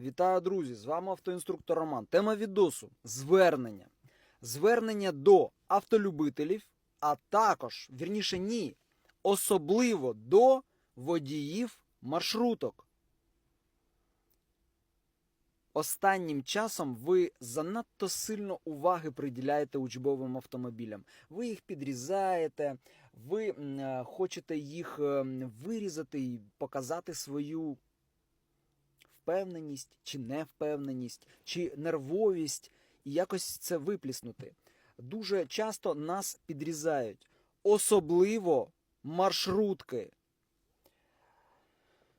Вітаю, друзі! З вами автоінструктор Роман. Тема відосу звернення. Звернення до автолюбителів, а також, вірніше, ні, особливо до водіїв маршруток. Останнім часом ви занадто сильно уваги приділяєте учбовим автомобілям. Ви їх підрізаєте, ви е, хочете їх е, вирізати і показати свою впевненість чи невпевненість, чи нервовість, і якось це випліснути. Дуже часто нас підрізають, особливо маршрутки.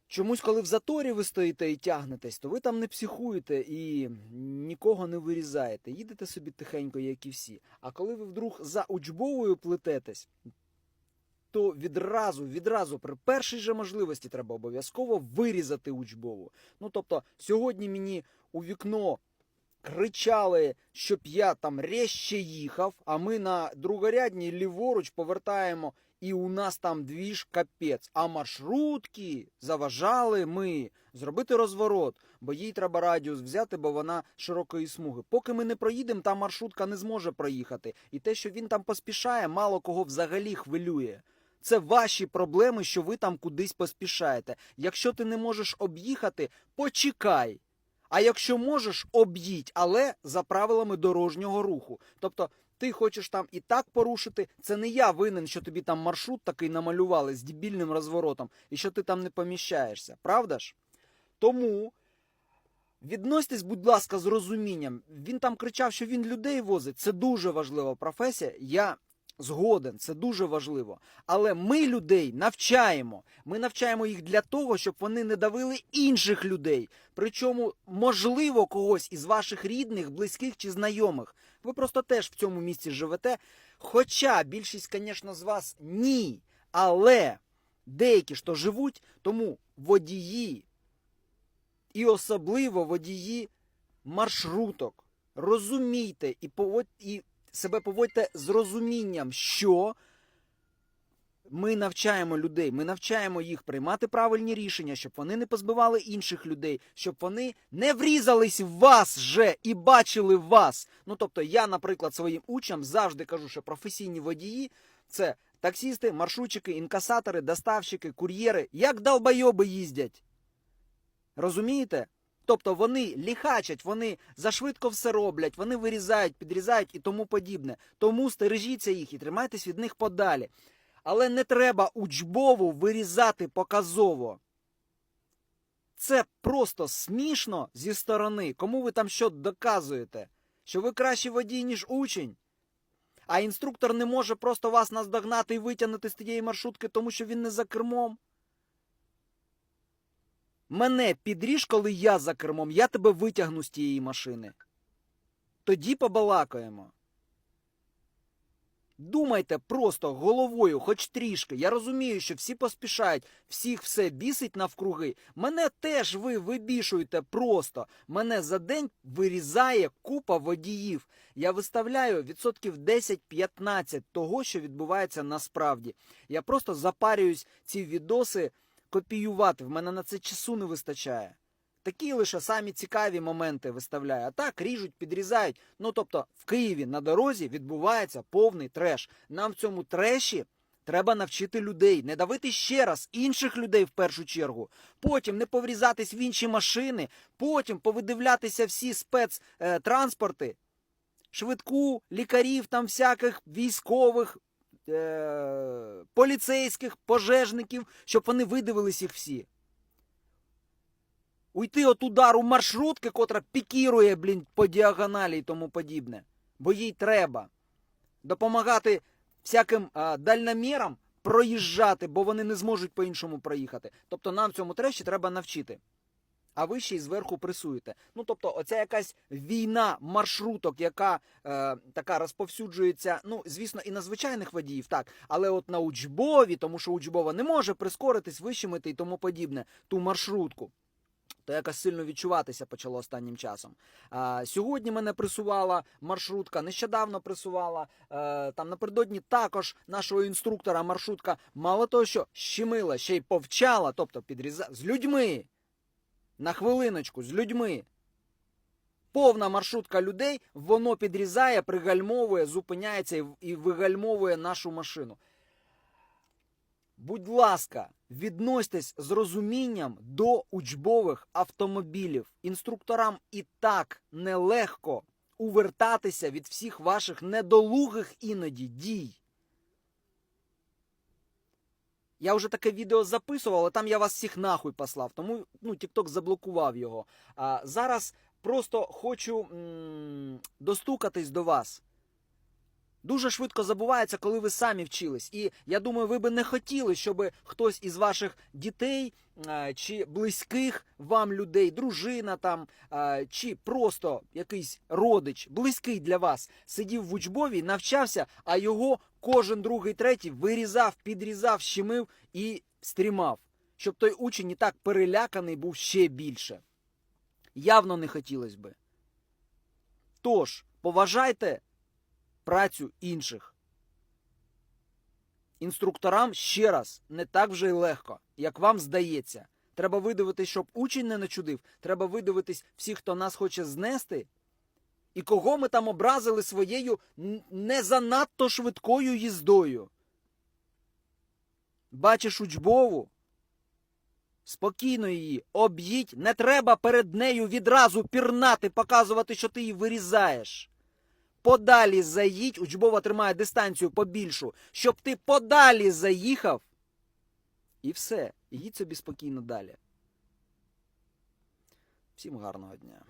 Чомусь, коли в заторі ви стоїте і тягнетесь, то ви там не психуєте і нікого не вирізаєте. Їдете собі тихенько, як і всі. А коли ви вдруг за учбовою плететесь, то відразу, відразу при першій же можливості треба обов'язково вирізати учбову. Ну тобто, сьогодні мені у вікно кричали, щоб я там резче їхав, а ми на другорядній ліворуч повертаємо, і у нас там двіж капець. А маршрутки заважали ми зробити розворот, бо їй треба радіус взяти, бо вона широкої смуги. Поки ми не проїдемо, та маршрутка не зможе проїхати. І те, що він там поспішає, мало кого взагалі хвилює. Це ваші проблеми, що ви там кудись поспішаєте. Якщо ти не можеш об'їхати, почекай. А якщо можеш, об'їдь, але за правилами дорожнього руху. Тобто ти хочеш там і так порушити. Це не я винен, що тобі там маршрут такий намалювали з дебільним розворотом, і що ти там не поміщаєшся. Правда ж? Тому відносьтесь, будь ласка, з розумінням. Він там кричав, що він людей возить. Це дуже важлива професія. Я згоден, це дуже важливо. Але ми людей навчаємо. Ми навчаємо їх для того, щоб вони не давили інших людей. Причому, можливо, когось із ваших рідних, близьких чи знайомих. Ви просто теж в цьому місці живете. Хоча більшість, звісно, з вас ні. Але деякі ж то живуть, тому водії, і особливо водії маршруток. Розумійте і поводь, і себе поводьте з розумінням, що ми навчаємо людей, ми навчаємо їх приймати правильні рішення, щоб вони не позбивали інших людей, щоб вони не врізались в вас же і бачили вас. Ну тобто, я, наприклад, своїм учням завжди кажу, що професійні водії це таксісти, маршрутчики, інкасатори, доставщики, кур'єри, як долбойоби їздять. Розумієте? Тобто вони ліхачать, вони зашвидко все роблять, вони вирізають, підрізають і тому подібне. Тому стережіться їх і тримайтесь від них подалі. Але не треба учбову вирізати показово. Це просто смішно зі сторони. Кому ви там що доказуєте? Що ви кращий водій, ніж учень? А інструктор не може просто вас наздогнати і витягнути з тієї маршрутки, тому що він не за кермом. Мене підріж, коли я за кермом, я тебе витягну з тієї машини. Тоді побалакаємо. Думайте просто головою, хоч трішки. Я розумію, що всі поспішають, всіх все бісить навкруги. Мене теж ви вибішуєте просто. Мене за день вирізає купа водіїв. Я виставляю відсотків 10-15 того, що відбувається насправді. Я просто запарююсь ці відоси копіювати. В мене на це часу не вистачає. Такі лише самі цікаві моменти виставляю. А так ріжуть, підрізають. Ну тобто в Києві на дорозі відбувається повний треш. Нам в цьому треші треба навчити людей, не давити ще раз інших людей в першу чергу. Потім не поврізатись в інші машини, потім повидивлятися всі спецтранспорти, швидку, лікарів, там всяких військових, е- поліцейських, пожежників, щоб вони видивились їх всі. Уйти от удару маршрутки, котра пікірує, блін, по діагоналі і тому подібне. Бо їй треба допомагати всяким а, дальномірам проїжджати, бо вони не зможуть по-іншому проїхати. Тобто нам цьому треші треба навчити. А ви ще й зверху пресуєте. Ну тобто, оця якась війна маршруток, яка е, така розповсюджується, ну звісно, і на звичайних водіїв, так, але от на учбові, тому що учбова не може прискоритись, вищемити і тому подібне, ту маршрутку. То якось сильно відчуватися почало останнім часом. А, сьогодні мене присувала маршрутка, нещодавно присувала. Е, там напередодні також нашого інструктора маршрутка, мало того, що щемила, ще й повчала, тобто підріза з людьми. На хвилиночку з людьми. Повна маршрутка людей, воно підрізає, пригальмовує, зупиняється і, вигальмовує нашу машину. Будь ласка, відносьтесь з розумінням до учбових автомобілів. Інструкторам і так нелегко увертатися від всіх ваших недолугих іноді дій. Я вже таке відео записував, але там я вас всіх нахуй послав, тому ну, TikTok заблокував його. А зараз просто хочу м- достукатись до вас. Дуже швидко забувається, коли ви самі вчились. І я думаю, ви би не хотіли, щоб хтось із ваших дітей е, чи близьких вам людей, дружина там, е, чи просто якийсь родич, близький для вас, сидів в учбові, навчався, а його кожен другий, третій вирізав, підрізав, щемив і стрімав. Щоб той учень і так переляканий був ще більше. Явно не хотілося би. Тож, поважайте працю інших. Інструкторам ще раз не так вже й легко, як вам здається. Треба видивитись, щоб учень не начудив. Треба видивитись всіх, хто нас хоче знести, і кого ми там образили своєю не занадто швидкою їздою. Бачиш учбову? Спокійно її, об'їдь, не треба перед нею відразу пірнати, показувати, що ти її вирізаєш. Подалі заїдь, учбова тримає дистанцію побільшу, щоб ти подалі заїхав. І все, їдь собі спокійно далі. Всім гарного дня.